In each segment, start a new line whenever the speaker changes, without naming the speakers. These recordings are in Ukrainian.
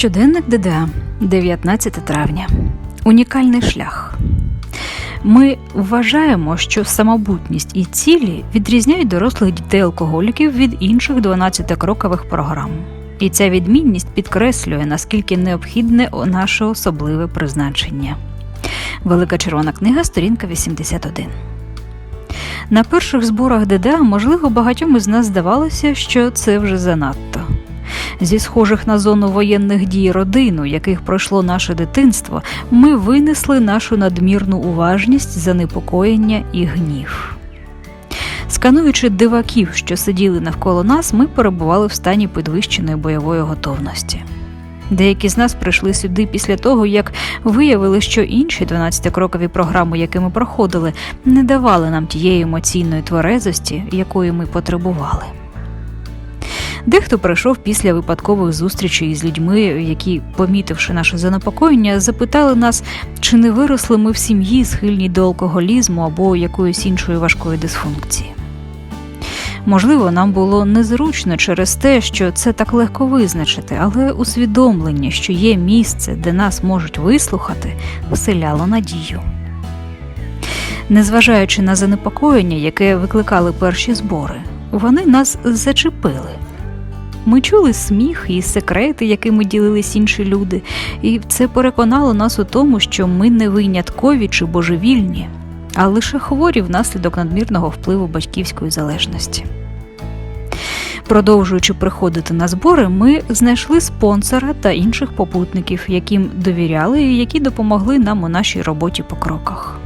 Щоденник ДДА, 19 травня. Унікальний шлях. Ми вважаємо, що самобутність і цілі відрізняють дорослих дітей-алкоголіків від інших 12-крокових програм. І ця відмінність підкреслює, наскільки необхідне наше особливе призначення. Велика червона книга, сторінка 81. На перших зборах ДДА, можливо, багатьом із нас здавалося, що це вже занадто. Зі схожих на зону воєнних дій родин, у яких пройшло наше дитинство, ми винесли нашу надмірну уважність, занепокоєння і гнів. Скануючи диваків, що сиділи навколо нас, ми перебували в стані підвищеної бойової готовності. Деякі з нас прийшли сюди після того, як виявили, що інші 12-крокові програми, які ми проходили, не давали нам тієї емоційної тверезості, якої ми потребували. Дехто прийшов після випадкових зустрічей з людьми, які, помітивши наше занепокоєння, запитали нас, чи не виросли ми в сім'ї, схильній до алкоголізму або якоїсь іншої важкої дисфункції. Можливо, нам було незручно через те, що це так легко визначити, але усвідомлення, що є місце, де нас можуть вислухати, вселяло надію. Незважаючи на занепокоєння, яке викликали перші збори, вони нас зачепили. Ми чули сміх і секрети, якими ділились інші люди, і це переконало нас у тому, що ми не виняткові чи божевільні, а лише хворі внаслідок надмірного впливу батьківської залежності. Продовжуючи приходити на збори, ми знайшли спонсора та інших попутників, яким довіряли і які допомогли нам у нашій роботі по кроках.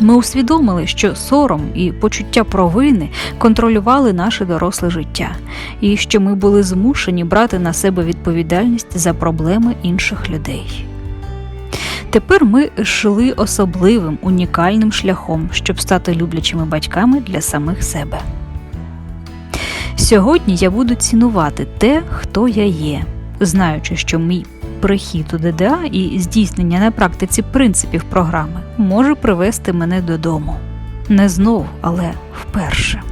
Ми усвідомили, що сором і почуття провини контролювали наше доросле життя, і що ми були змушені брати на себе відповідальність за проблеми інших людей. Тепер ми йшли особливим унікальним шляхом, щоб стати люблячими батьками для самих себе. Сьогодні я буду цінувати те, хто я є, знаючи, що мій прихід у ДДА і здійснення на практиці принципів програми може привести мене додому. Не знову, але вперше.